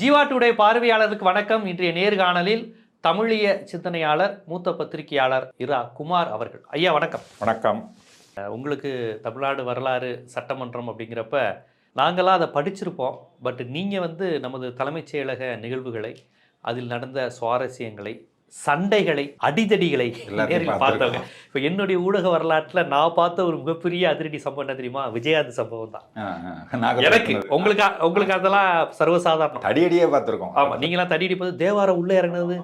Jeeva today பார்வையாளருக்கு வணக்கம். இன்றைய நேர்காணலில் தமிழிய சிந்தனையாளர் மூத்த பத்திரிகையாளர் இரா குமார் அவர்கள். ஐயா வணக்கம். வணக்கம். உங்களுக்கு தமிழ்நாடு வரலாறு சட்டமன்றம் அப்படிங்கிறப்ப நாங்களாம் அதை படிச்சிருப்போம். பட் நீங்கள் வந்து நமது தலைமைச் செயலக நிகழ்வுகளை அதில் நடந்த சுவாரஸ்யங்களை சண்டைகளை அடிதடிகளை நேரில் பார்த்தவங்க. இப்போ என்னுடைய ஊடக வரலாற்றில் நான் பார்த்த ஒரு மிகப்பெரிய அதிரடி சம்பவம் என்ன தெரியுமா? விஜயாந்த் சம்பவம் தான். எனக்கு. உங்களுக்கு உங்களுக்கு அதெல்லாம் சர்வசாதாரணம். அடியடியே பார்த்துருக்கோம். ஆமா நீங்களாம் தடி அடிப்பது தேவாரம் உள்ள இறங்குனது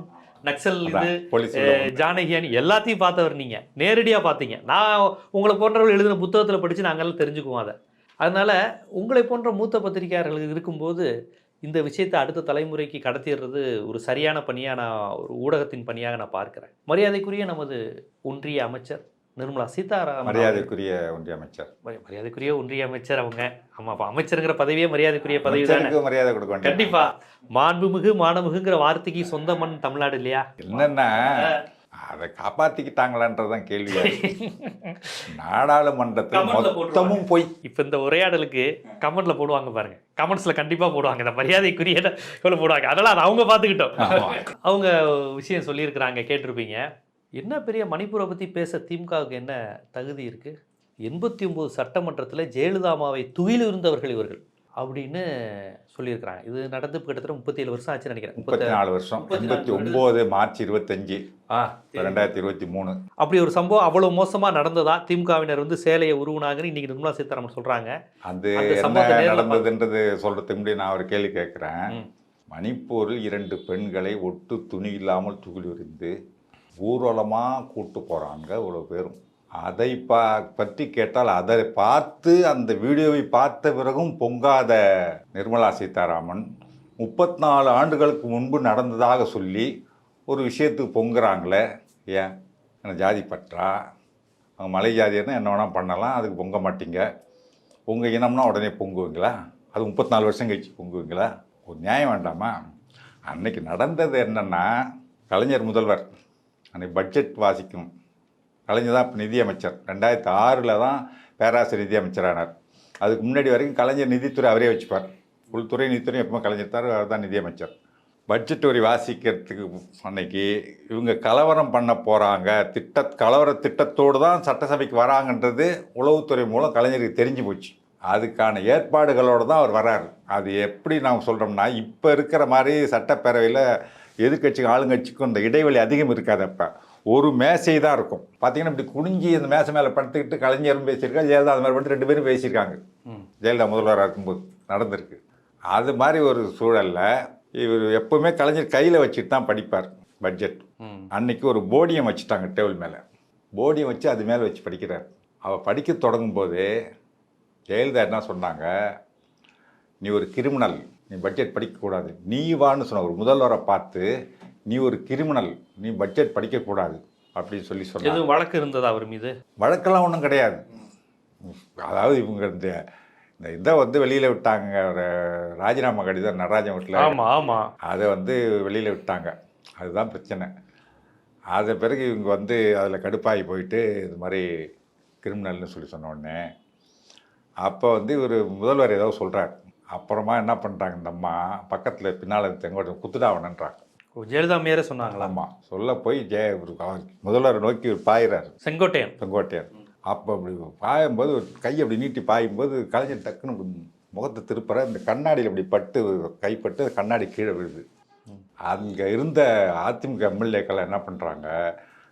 நக்சல் இது போலீஸ் அஹ், ஜானகி அணி எல்லாத்தையும் பார்த்தவர் நீங்க. நேரடியா பார்த்தீங்க. நான் உங்களை போன்றவர்கள் எழுதின புத்தகத்துல படிச்சு நாங்கெல்லாம் தெரிஞ்சுக்குவோம் அதை. அதனால உங்களை போன்ற மூத்த பத்திரிகையாளர்கள் இருக்கும்போது இந்த விஷயத்தை அடுத்த தலைமுறைக்கு கடத்திடுறது ஒரு சரியான பணியா நான் ஒரு ஊடகத்தின் பணியாக நான் பார்க்கிறேன். மரியாதைக்குரிய நமது ஒன்றிய அமைச்சர் நிர்மலா சீதாராமன் மரியாதைக்குரிய ஒன்றிய அமைச்சர். மரி- மரியாதைக்குரிய ஒன்றிய அமைச்சர் அவங்க. ஆமா அப்ப அமைச்சருங்கிற பதவியே மரியாதைக்குரிய பதவி தானே? மரியாதை கொடுக்க கண்டிப்பா. மாண்புமிகு மானமிகுங்கிற வார்த்தைக்கு சொந்த மண் தமிழ்நாடு இல்லையா? என்னன்னா? அதை காப்பாத்திக்கிட்டாங்களான்றதுதான் கேள்வியா இருக்கு. நாடாளுமன்றத்தில் மொத்தமும் போய் இப்ப இந்த உரையாடலுக்கு கமெண்ட்ல போடுவாங்க பாருங்க. கமெண்ட்ஸ்ல கண்டிப்பா போடுவாங்க. இந்த மரியாதைக்குரிய போடுவாங்க. அதெல்லாம் அது அவங்க பாத்துக்கிட்டோம் ஆமா. அவங்க விஷயம் சொல்லியிருக்கிறாங்க கேட்டிருப்பீங்க. என்ன பெரிய மணிப்பூரை பத்தி பேச திமுகவுக்கு என்ன தகுதி இருக்கு? எண்பத்தி ஒன்பது சட்டமன்றத்துல ஜெயலலிதாமாவை துயில் இருந்தவர்கள் இவர்கள். அப்படின்னு சொல்லியிருக்கிறாங்க. இது நடந்து கிட்டத்தட்ட முப்பத்தி ஏழு வருஷம் ஆச்சுன்னு நினைக்கிறேன். முப்பத்தி நாலு வருஷம். எண்பத்தி ஒன்பது மார்ச் இருபத்தஞ்சு. ஆ ரெண்டாயிரத்தி இருபத்தி மூணு. அப்படி ஒரு சம்பவம் அவ்வளவு மோசமா நடந்ததா? திமுகவினர் வந்து சேலையை உருவுனாங்கன்னு இன்னைக்கு நிர்மலா சீதாராமன் சொல்றாங்க. அது அந்த என்ன நடந்ததுன்றது சொல்றதுக்கு முன்னாடி நான் ஒரு கேள்வி கேட்குறேன். மணிப்பூரில் இரண்டு பெண்களை ஒட்டு துணி இல்லாமல் துகில் உரிந்து ஊர்வலமாக கூட்டு போகிறாங்க இவ்வளோ பேரும். அதை பா பற்றி கேட்டால் அதை பார்த்து அந்த வீடியோவை பார்த்த பிறகும் பொங்காத நிர்மலா சீதாராமன் முப்பத்தி நாலு ஆண்டுகளுக்கு முன்பு நடந்ததாக சொல்லி ஒரு விஷயத்துக்கு பொங்குறாங்களே. ஏன்? என்ன ஜாதி பற்றா? அவங்க மலை ஜாதினா என்ன வேணால் பண்ணலாம் அதுக்கு பொங்க மாட்டீங்க. உங்கள் இனம்னா உடனே பொங்குவீங்களா? அது முப்பத்தி நாலு வருஷம் கழிச்சு பொங்குவீங்களா? ஒரு நியாயம் வேண்டாமா? அன்னைக்கு நடந்தது என்னன்னா கலைஞர் முதல்வர் அன்னைக்கு பட்ஜெட் வாசிக்கும் கலைஞர் தான் இப்போ நிதியமைச்சர். ரெண்டாயிரத்தி ஆறில் தான் பேராசிரியர் நிதியமைச்சரானார். அதுக்கு முன்னாடி வரைக்கும் கலைஞர் நிதித்துறை அவரே வச்சுப்பார். உள்துறை நிதித்துறை எப்பவுமே கலைஞர் தான் அவர் தான் நிதியமைச்சர். பட்ஜெட் வரி வாசிக்கிறதுக்கு அன்னைக்கு இவங்க கலவரம் பண்ண போகிறாங்க திட்ட கலவர திட்டத்தோடு தான் சட்டசபைக்கு வராங்கன்றது உளவுத்துறை மூலம் கலைஞருக்கு தெரிஞ்சு போச்சு. அதுக்கான ஏற்பாடுகளோடு தான் அவர் வராரு. அது எப்படி நாம் சொல்கிறோம்னா இப்போ இருக்கிற மாதிரி சட்டப்பேரவையில் எதிர்கட்சிக்கும் ஆளுங்கட்சிக்கும் இந்த இடைவெளி அதிகம் இருக்காது அப்போ. ஒரு மேசை தான் இருக்கும். பார்த்தீங்கன்னா இப்படி குனிஞ்சி அந்த மேசை மேலே படுத்துக்கிட்டு கலைஞரும் பேசியிருக்காங்க ஜெயலலிதா அது மாதிரி படுத்து ரெண்டு பேரும் பேசியிருக்காங்க. ஜெயலலிதா முதல்வராக இருக்கும்போது நடந்திருக்கு. அது மாதிரி ஒரு சூழல்ல இவர் எப்பவுமே கலைஞர் கையில் வச்சுட்டு தான் படிப்பார் பட்ஜெட். அன்னைக்கு ஒரு போடியம் வச்சுட்டாங்க டேபிள் மேலே. போடியம் வச்சு அது மேலே வச்சு படிக்கிறார். அவள் படிக்க தொடங்கும்போது ஜெயலலிதா என்ன சொன்னாங்க நீ ஒரு கிரிமினல் நீ பட்ஜெட் படிக்கக்கூடாது நீ வான்னு சொன்ன ஒரு முதல்வரை பார்த்து நீ ஒரு கிரிமினல் நீ பட்ஜெட் படிக்கக்கூடாது அப்படின்னு சொல்லி சொன்னாங்க எதுவும் வழக்கு இருந்ததா அவர் மீது? வழக்கெல்லாம் ஒன்றும் கிடையாது. அதாவது இவங்க இந்த இந்த இதை வந்து வெளியில் விட்டாங்க ராஜினாமா கடிதம் நடராஜன் வீட்டில். ஆமா ஆமா. அதை வந்து வெளியில் விட்டாங்க. அதுதான் பிரச்சனை. அது பிறகு இவங்க வந்து அதில் கடுப்பாகி போயிட்டு இது மாதிரி கிரிமினல்னு சொல்லி சொன்ன உடனே அப்போ வந்து இவர் முதல்வர் ஏதோ சொல்கிறார் அப்புறமா என்ன பண்ணுறாங்க இந்த அம்மா? பக்கத்தில் பின்னால் தெங்கோட குத்துடாவனன்றாங்க ஓ, ஜெயலலிதா மேயரே சொன்னாங்களா? ஆமாம் சொல்ல போய் ஜெய முதல்வரை நோக்கி பாயிறாரு. செங்கோட்டையன். செங்கோட்டையன். அப்போ அப்படி பாயும்போது ஒரு கை அப்படி நீட்டி பாயும்போது கலைஞர் டக்குன்னு முகத்தை திருப்புற இந்த கண்ணாடியில் இப்படி பட்டு கைப்பட்டு கண்ணாடி கீழே விழுது. அங்கே இருந்த அதிமுக எம்எல்ஏக்கள் என்ன பண்ணுறாங்க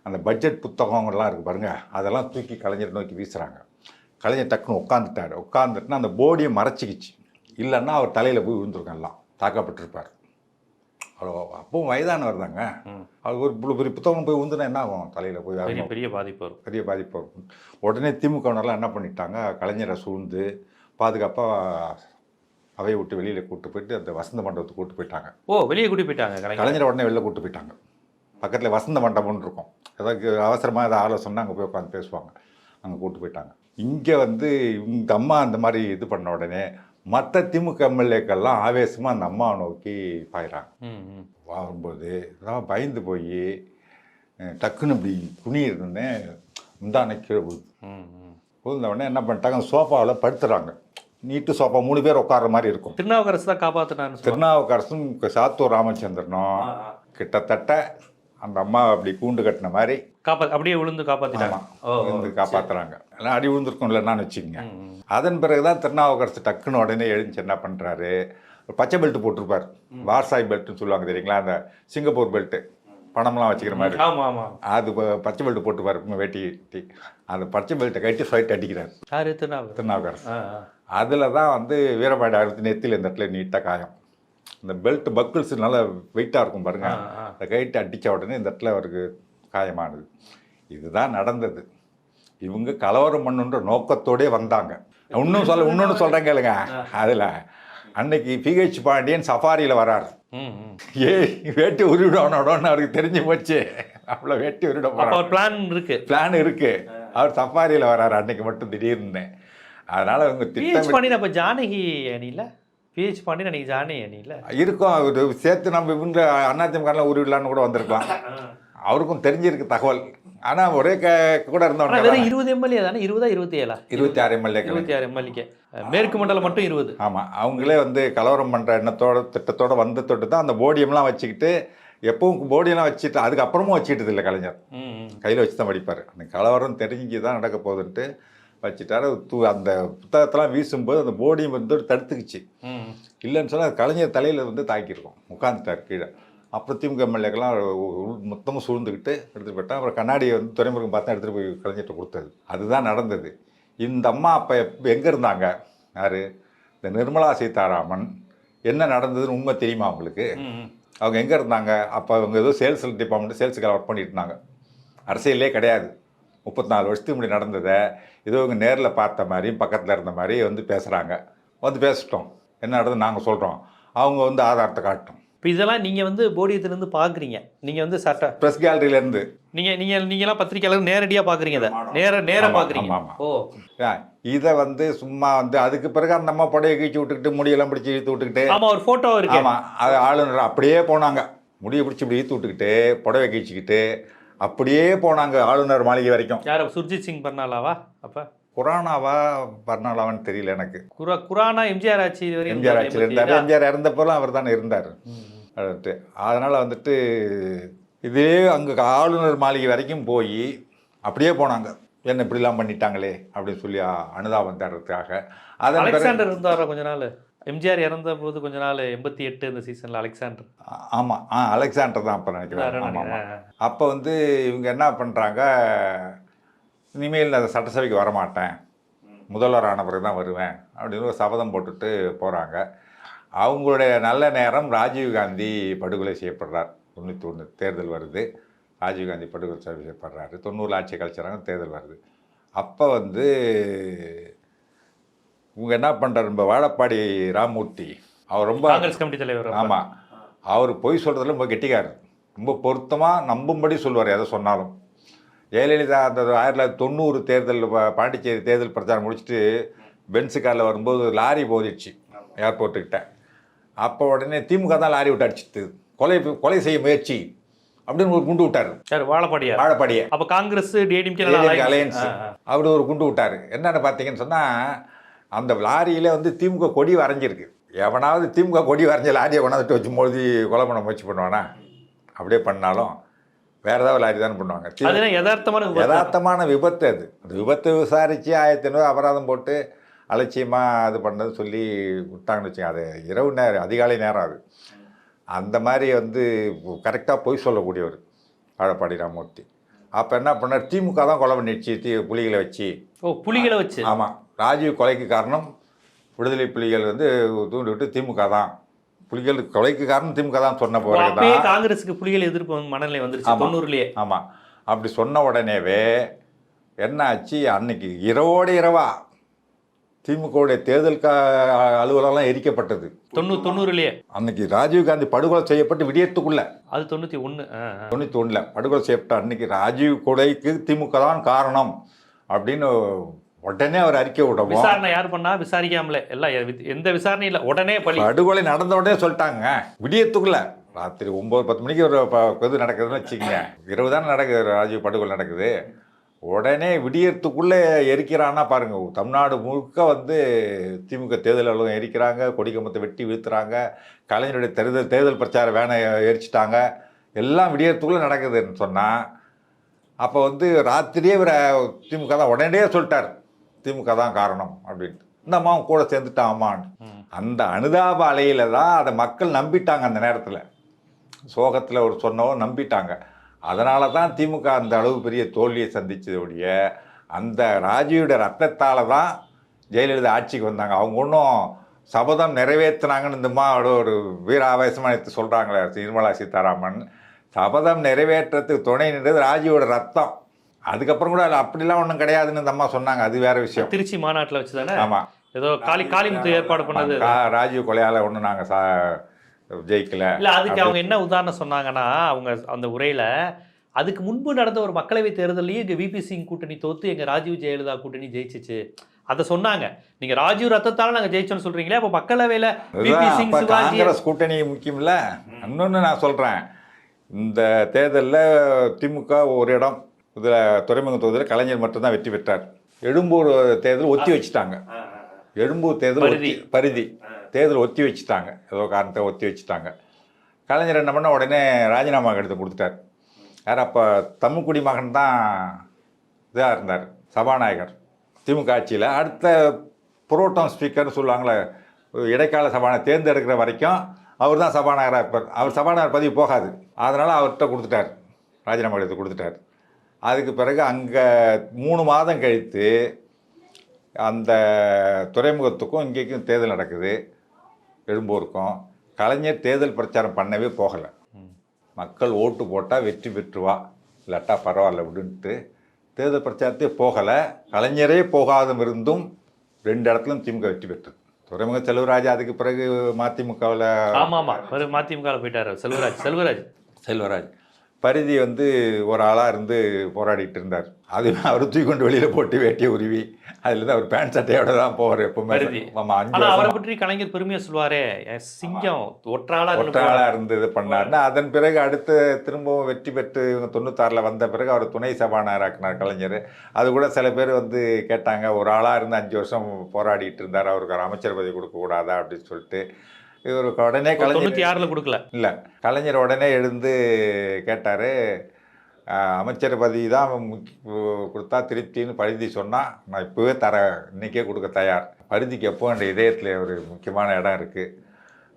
அந்த பட்ஜெட் புத்தகங்கள்லாம் இருக்குது பாருங்க அதெல்லாம் தூக்கி கலைஞர் நோக்கி வீசுகிறாங்க கலைஞர் டக்குன்னு உட்காந்துட்டாரு உட்காந்துட்டுனா அந்த போடியை மறைச்சிக்கிச்சு. இல்லைன்னா அவர் தலையில் போய் விழுந்திருக்கும் எல்லாம் தாக்கப்பட்டிருப்பார். அவ்வளோ அப்பவும் வயதானவர் தாங்க. அவர் ஒரு இவ்வளோ பெரிய புத்தகம் போய் விழுந்துனா என்ன ஆகும்? தலையில் போய் பெரிய பெரிய பாதிப்பு வரும். பெரிய பாதிப்பு இருக்கும் உடனே திமுகவினர்லாம் என்ன பண்ணிட்டாங்க? கலைஞரை சூழ்ந்து பாதுகாப்பாக அவையை விட்டு வெளியில் கூட்டு போயிட்டு அந்த வசந்த மண்டபத்துக்கு கூட்டு போயிட்டாங்க. ஓ வெளியே கூட்டி போயிட்டாங்க கலைஞர். உடனே வெளில கூட்டு போயிட்டாங்க. பக்கத்தில் வசந்த மண்டபம்னு இருக்கும். ஏதாவது அவசரமாக ஏதாவது ஆலோசனை அங்கே போய் உட்காந்து பேசுவாங்க. அங்கே கூட்டு போயிட்டாங்க. இங்கே வந்து இந்த அம்மா அந்த மாதிரி இது பண்ண உடனே மற்ற திமுக எம்எல்ஏக்கள்லாம் ஆவேசமாக அந்த அம்மாவை நோக்கி பாயிறாங்க. வரும்போது நான் பயந்து போய் டக்குன்னு இப்படி குனியிருந்தேன் முந்தானை கீழே விழுது ம், ம். விழுந்த உடனே என்ன பண்ணிட்டாங்க சோஃபாவில் படுத்துறாங்க நீட்டு சோஃபா மூணு பேர் உட்கார்ற மாதிரி இருக்கும் திருநாவுக்கரசு தான் சொல்லுவாங்க. திருநாவுக்கரசும் சாத்தூர் ராமச்சந்திரனும் கிட்டத்தட்ட அந்த அம்மா அப்படி கூண்டு கட்டின மாதிரி காப்பா அப்படியே விழுந்து ஓ, விழுந்து காப்பாத்துறாங்க. எல்லாம் அடி விழுந்திருக்கும் இல்லைன்னு வச்சுக்கோங்க. அதன் பிறகுதான் திருநாவுக்கரசு டக்குன்னு உடனே எழுந்துச்சு என்ன பண்றாரு? ஒரு பச்சை பெல்ட் போட்டிருப்பார். வார்சாய் பெல்ட்னு சொல்லுவாங்க தெரியுங்களா? அந்த சிங்கப்பூர் பெல்ட் பணம்லாம் வச்சுக்கிற மாதிரி. அது பச்சை பெல்ட் போட்டுப்பாரு. வேட்டி கட்டி அந்த பச்சை பெல்ட்டை கட்டி ஃபைட் அடிக்கிறார். யாரு? திருநாவுக்கரசு. அதில் தான் வந்து வீரபாண்டி அடுத்து நெத்தியில் இந்த இடத்துல நீட்டாக காயம். இந்த பெல்ட் பக்கிள்ஸ் நல்லா வெயிட்டாக இருக்கும் பாருங்க. ஆ, ஆ. அந்த கைட்டு அடித்த உடனே இந்த இடத்துல அவருக்கு காயமானது இதுதான் நடந்தது. இவங்க கலவரம் பண்ணுன்ற நோக்கத்தோடே வந்தாங்க. இன்னும் சொல்ல இன்னொன்று சொல்கிறேன் கேளுங்க. அதில் அன்னைக்கு பிஹெச் பாண்டியன் சஃபாரியில் வரார். ஏ வேட்டி உருவிடணும்னு அவருக்கு தெரிஞ்சு போச்சு. அவ்வளோ வேட்டி உருவிட போகிறார் பிளான் இருக்கு. பிளான் இருக்கு. அவர் சஃபாரியில் வராரு அன்னைக்கு மட்டும் திடீர்னு. அதனால அவங்க திட்டம் பாண்டியன் அப்ப ஜானகி அணியில? பிஹெச் பாண்டியன் அன்னைக்கு ஜானகி அணியில? இருக்கும். அவரு சேர்த்து நம்ம இவங்க அதிமுகலாம் உருவிடலான்னு கூட வந்திருக்கலாம். அவருக்கும் தெரிஞ்சிருக்கு தகவல். ஆனா ஒரே க கூட இருந்தவங்க வெறும் இருபது எம்எல்ஏ தானே? இருபதா இருபத்தி ஏழா இருபத்தி ஆறு எம்எல்ஏக்கள் இருபத்தி ஆறு எம்எல்ஏக்கு மேற்கு மண்டலம் மட்டும் இருபது. ஆமா அவங்களே வந்து கலவரம் பண்ற எண்ணத்தோட திட்டத்தோட வந்த தொட்டு தான் அந்த போடியம்லாம் வச்சுக்கிட்டு எப்பவும் போடியெல்லாம் வச்சுட்டு அதுக்கப்புறமும் வச்சுக்கிட்டது இல்லை கலைஞர். கையில் வச்சு தான் படிப்பார் அந்த கலவரம் தெரிஞ்சு தான் நடக்க போகுதுன்ட்டு வச்சுட்டாரு. தூ அந்த புத்தகத்தெல்லாம் வீசும்போது அந்த போடியம் வந்து தடுத்துக்குச்சு. இல்லைன்னு சொன்னால் கலைஞர் தலையில் வந்து தாக்கியிருக்கோம். உட்காந்துட்டார் கீழே. அப்புறம் திமுக எம்எல்ஏக்கெல்லாம் மொத்தமும் சூழ்ந்துக்கிட்டு எடுத்துகிட்டு போயிட்டான். அப்புறம் கண்ணாடியை வந்து துறைமுகம் பார்த்தா எடுத்துகிட்டு போய் கலைஞர்கிட்ட கொடுத்தது. அதுதான் நடந்தது. இந்த அம்மா அப்போ எங்கே இருந்தாங்க? யார்? இந்த நிர்மலா சீதாராமன். என்ன நடந்ததுன்னு உண்மை தெரியுமா அவங்களுக்கு. அவங்க எங்கே இருந்தாங்க? அப்போ அவங்க ஏதோ சேல்ஸ் டிபார்ட்மெண்ட் சேல்ஸுக்கு ஒர்க் பண்ணிட்டு இருந்தாங்க. அரசியலே கிடையாது. முப்பத்தி நாலு வருஷத்துக்கு முன்னாடி நடந்ததை ஏதோ இவங்க நேரில் பார்த்த மாதிரி பக்கத்தில் இருந்த மாதிரி வந்து பேசுகிறாங்க வந்து பேசிட்டோம். என்ன நடந்தது நாங்கள் சொல்கிறோம் அவங்க வந்து ஆதாரத்தை காட்டும். இப்ப இதெல்லாம் நீங்க வந்து போடியத்துல இருந்து பாக்குறீங்க. நீங்க வந்து சட்ட ப்ரெஸ் கேலரியிலேருந்து நீங்க நீங்க நீங்க எல்லாம் பத்திரிக்கையாளர் நேரடியா பாக்குறீங்க அதை நேர நேர ஆமா, பாக்குறீங்க. ஆமா, ஆமா. ஓ. இதை வந்து சும்மா வந்து அதுக்கு பிறகு அந்த அம்மா புடையை கீழ்ச்சி விட்டுக்கிட்டு முடியெல்லாம் பிடிச்சி இழுத்து விட்டுக்கிட்டு ஆமா ஒரு போட்டோ இருக்கு. ஆமாம் அது ஆளுநர் அப்படியே போனாங்க. முடியை பிடிச்சி இப்படி இழுத்து விட்டுக்கிட்டு புடவை கீழ்ச்சிக்கிட்டு அப்படியே போனாங்க ஆளுநர் மாளிகை வரைக்கும். யார சுர்ஜித் சிங் பர்னாலாவா அப்ப? குரானாவா பர்னாலாவான்னு தெரியல எனக்கு. குரா குரானா எம்ஜிஆர் ஆட்சி எம்ஜிஆர் ஆட்சியில் இருந்தார். எம்ஜிஆர்? இறந்தப்போலாம் அவர் தானே இருந்தார் அதனால் வந்துட்டு இதே அங்கே ஆளுநர் மாளிகை வரைக்கும் போய் அப்படியே போனாங்க. என்ன இப்படிலாம் பண்ணிட்டாங்களே அப்படின்னு சொல்லி அனுதாபம் தர்றதுக்காக அதன் அலெக்சாண்டர் இருந்தாரா கொஞ்ச நாள்? எம்ஜிஆர் இறந்த போது கொஞ்ச நாள் எண்பத்தி எட்டு இந்த சீசன்ல அலெக்சாண்டர். ஆமாம் ஆ அலெக்சாண்டர் தான் அப்போ நினைக்கிறேன். ஆமாம் ஆமாம் நினைக்கிறேன். அப்போ வந்து இவங்க என்ன பண்ணுறாங்க இனிமேல் நான் சட்டசபைக்கு வரமாட்டேன். முதல்வர் ஆன பிறகு தான் வருவேன். அப்படின்னு ஒரு சபதம் போட்டுட்டு போகிறாங்க அவங்களுடைய நல்ல நேரம் ராஜீவ்காந்தி படுகொலை செய்யப்படுறார். தொண்ணூற்றி ஒன்று தேர்தல் வருது. ராஜீவ்காந்தி படுகொலை செய்யப்படுறாரு. தொண்ணூறு ஆட்சி கழிச்சாங்க தேர்தல் வருது. அப்போ வந்து இவங்க என்ன பண்ணுறாரு நம்ம வாழப்பாடி ராமூர்த்தி அவர் ரொம்ப காங்கிரஸ் கமிட்டி தலைவர். ஆமாம் அவர் பொய் சொல்கிறதுல ரொம்ப கெட்டிக்காரர் ரொம்ப பொருத்தமாக நம்பும்படி சொல்லுவார் எதை சொன்னாலும். ஜெயலலிதா அந்த ஆயிரத்தி தொள்ளாயிரத்தி தொண்ணூறு தேர்தல் பாண்டிச்சேரி தேர்தல் பிரச்சாரம் முடிச்சுட்டு பென்ஸு காரில் வரும்போது லாரி போதிடுச்சு ஏர்போர்ட்டுக்கிட்ட. அப்போ உடனே திமுக தான் லாரி விட்டு அடிச்சிட்டு கொலை கொலை செய்ய முயற்சி அப்படின்னு ஒரு குண்டு விட்டார். யார்? வாழப்பாடியார் வாழப்பாடியை. அப்ப காங்கிரஸ் டிஎம்கே அலையன்ஸ் அப்படி ஒரு குண்டு விட்டார். என்னென்னு பார்த்தீங்கன்னு சொன்னால் அந்த லாரியில வந்து திமுக கொடி வரைஞ்சிருக்கு. எவனாவது திமுக கொடி வரைஞ்ச லாரியை கொண்டாந்துட்டு வச்சு மோதி கொலை பண்ண முயற்சி பண்ணுவானா? அப்படியே பண்ணாலும் வேற ஏதாவது லாரி தானே பண்ணுவாங்க. யதார்த்தமான விபத்து. யதார்த்தமான விபத்து அது. அந்த விபத்து விசாரித்து ஆயிரத்தி ஐநூறு அபராதம் போட்டு அலட்சியமாக அது பண்ணது சொல்லி விட்டாங்கன்னு வச்சுங்க அது இரவு நேரம் அதிகாலை நேரம் அது. அந்த மாதிரி வந்து கரெக்டாக பொய் சொல்லக்கூடியவர் வாழப்பாடி ராமூர்த்தி அப்போ என்ன பண்ணார்? திமுக தான் கொலை பண்ணிடுச்சு தி புலிகளை வச்சு. ஓ புலிகளை வச்சு. ஆமாம் ராஜீவ் கொலைக்கு காரணம் விடுதலை புலிகள் வந்து தூண்டி விட்டு திமுக தான். புலிகள் கொலைக்கு காரணம் திமுக தான் சொன்ன தான் காங்கிரஸுக்கு புலிகள் எதிர்ப்பு மனநிலை வந்துருச்சு. தொண்ணூறுலயே. ஆமாம் அப்படி சொன்ன உடனேவே என்ன ஆச்சு அன்னைக்கு இரவோடு இரவா திமுகவுடைய தேர்தல் க அலுவலகம் எரிக்கப்பட்டது. தொண்ணூறு தொண்ணூறுலயே. அன்னைக்கு ராஜீவ்காந்தி படுகொலை செய்யப்பட்டு விடியத்துக்குள்ள. அது ஆ, ஆ. தொண்ணூற்றி ஒன்றில் படுகொலை செய்யப்பட்ட அன்னைக்கு ராஜீவ் கொலைக்கு திமுக தான் காரணம் அப்படின்னு உடனே அவர் அறிக்கை விடவும். விசாரணை யார் பண்ணா? விசாரிக்காமலே. எல்லாம் எந்த விசாரணையும் இல்ல. உடனே பழி. படுகொலை நடந்த உடனே சொல்லிட்டாங்க. விடியத்துக்குள்ள. ராத்திரி ஒம்பது பத்து மணிக்கு ஒரு இது நடக்குதுன்னு வச்சுக்கோங்க. இரவு தானே நடக்குது. ராஜீவ் படுகொலை நடக்குது. உடனே விடியறதுக்குள்ளே எரிக்கிறான்னா பாருங்க. தமிழ்நாடு முழுக்க வந்து திமுக தேர்தல் அலுவலகம் எரிக்கிறாங்க. கொடிக்கம்பத்தை வெட்டி வீழ்த்துறாங்க. கலைஞருடைய தேர்தல் தேர்தல் பிரச்சார வேனை எரிச்சிட்டாங்க. எல்லாம் விடியறதுக்குள்ளே நடக்குதுன்னு சொன்னால் அப்போ வந்து ராத்திரியே இவரை திமுக தான் உடனே சொல்லிட்டார். திமுக தான் காரணம் அப்படின்ட்டு. இந்த அம்மாவும் கூட சேர்ந்துட்டான் அம்மான்னு. அந்த அனுதாப அலையில தான் அதை மக்கள் நம்பிட்டாங்க அந்த நேரத்தில். சோகத்தில் ஒரு சொன்னவோ நம்பிட்டாங்க. அதனால தான் திமுக அந்த அளவு பெரிய தோல்வியை சந்திச்சதோடைய அந்த ராஜீவோட ரத்தத்தால் தான் ஜெயலலிதா ஆட்சிக்கு வந்தாங்க. அவங்க ஒன்றும் சபதம் நிறைவேற்றினாங்கன்னு இந்த அம்மாவோட ஒரு வீர ஆவேசமாக எடுத்து சொல்கிறாங்களே நிர்மலா சீதாராமன். சபதம் நிறைவேற்றத்துக்கு துணை நின்றது ராஜீவோட ரத்தம். அதுக்கப்புறம் கூட அது அப்படிலாம் ஒன்றும் கிடையாதுன்னு இந்த அம்மா சொன்னாங்க. அது வேற விஷயம். திருச்சி மாநாட்டுல வச்சு தானே ஆமாம் ஏதோ காளி காளிமுத்து ஏற்பாடு பண்ணது. ராஜீவ் கொலையால ஒன்றும் நாங்கள் சா ஜெயிக்கல. இல்ல அதுக்கு அவங்க என்ன உதாரணம் சொன்னாங்கன்னா அவங்க அந்த உரையில அதுக்கு முன்பு நடந்த ஒரு மக்களவை தேர்தலையும் எங்க விபி சிங் கூட்டணி தோத்து எங்க ராஜீவ் ஜெயலலிதா கூட்டணி ஜெயிச்சிச்சு. அதை சொன்னாங்க. நீங்க ராஜீவ் ரத்தத்தால நாங்க ஜெயிச்சோம்னு சொல்றீங்களே அப்ப மக்களவையில காங்கிரஸ் கூட்டணி முக்கியம்ல? இன்னொன்று நான் சொல்கிறேன் இந்த தேர்தலில் திமுக ஒரு இடம். இதில் துறைமுக தொகுதியில் கலைஞர் மட்டும்தான் வெற்றி பெற்றார். எழும்பூர் தேர்தல் ஒத்தி வச்சுட்டாங்க. எழும்பூர் தேர்தல். ஒத்தி- பரிதி. தேர்தல் ஒத்தி வச்சுட்டாங்க. ஏதோ காரணத்தை ஒத்தி வச்சுட்டாங்க. கலைஞர் என்ன பண்ண உடனே ராஜினாமா கடிதம் கொடுத்துட்டார். யார் அப்போ தமிழ்குடி மகன் தான் இதாக இருந்தார். சபாநாயகர். திமுக ஆட்சியில். அடுத்த புரோட்டம் ஸ்பீக்கர்னு சொல்லுவாங்களே இடைக்கால சபாநாயகர் தேர்ந்தெடுக்கிற வரைக்கும் அவர் தான் சபாநாயகராக இருப்பார். அவர் சபாநாயகர் பதவி போகாது. அதனால் அவர்கிட்ட கொடுத்துட்டார். ராஜினாமா கடிதத்தை கொடுத்துட்டார். அதுக்கு பிறகு அங்கே மூணு மாதம் கழித்து அந்த துறைமுகத்துக்கும் இங்கேக்கும் தேர்தல் நடக்குது எழும்பூருக்கும். கலைஞர் தேர்தல் பிரச்சாரம் பண்ணவே போகலை. மக்கள் ஓட்டு போட்டால் வெற்றி பெற்றுவா இல்லாட்டா பரவாயில்ல விடுன்ட்டு தேர்தல் பிரச்சாரத்தே போகலை. கலைஞரே போகாதும் இருந்தும் ரெண்டு இடத்துலையும் திமுக வெற்றி பெற்றது. துறைமுக செல்வராஜ் அதுக்கு பிறகு மதிமுகவில் ஆமா ஆமா ஒரு மதிமுக போயிட்டாரு செல்வராஜ் செல்வராஜ். செல்வராஜ். பரிதி வந்து ஒரு ஆளாக இருந்து போராடிட்டு இருந்தார். அது அவர் தூக்கி கொண்டு வெளியில் போட்டு வேட்டியை உருவி அதில் தான் அவர் பேண்ட் சட்டையோட தான் போவார் எப்பவுமே. ஆமாம் அவரை பற்றி கலைஞர் பெருமையா சொல்லுவாரே சிங்கம் ஒற்றாளா நின்னு ஒற்றாளாக இருந்து இது பண்ணார்னா அதன் பிறகு அடுத்து திரும்பவும் வெற்றி பெற்று இவங்க தொண்ணூத்தாறில் வந்த பிறகு அவர் துணை சபாநாயகராக்கினார் கலைஞர். அது கூட சில பேர் வந்து கேட்டாங்க ஒரு ஆளாக இருந்து அஞ்சு வருஷம் போராடிட்டு இருந்தார் அவருக்கு ஒரு அமைச்சர் பதவி கொடுக்கக்கூடாதா அப்படின்னு சொல்லிட்டு. இவருக்கு உடனே கலைஞர் ஆறுல கொடுக்கல. இல்லை கலைஞர் உடனே எழுந்து கேட்டார் அமைச்சர் பதவி தான் முக்கிய- கொடுத்தா திருப்தின்னு பரிதி சொன்னால் நான் இப்போவே தரேன் இன்னைக்கே கொடுக்க தயார். பரிதிக்கு எப்போ என் இதயத்தில் ஒரு முக்கியமான இடம் இருக்குது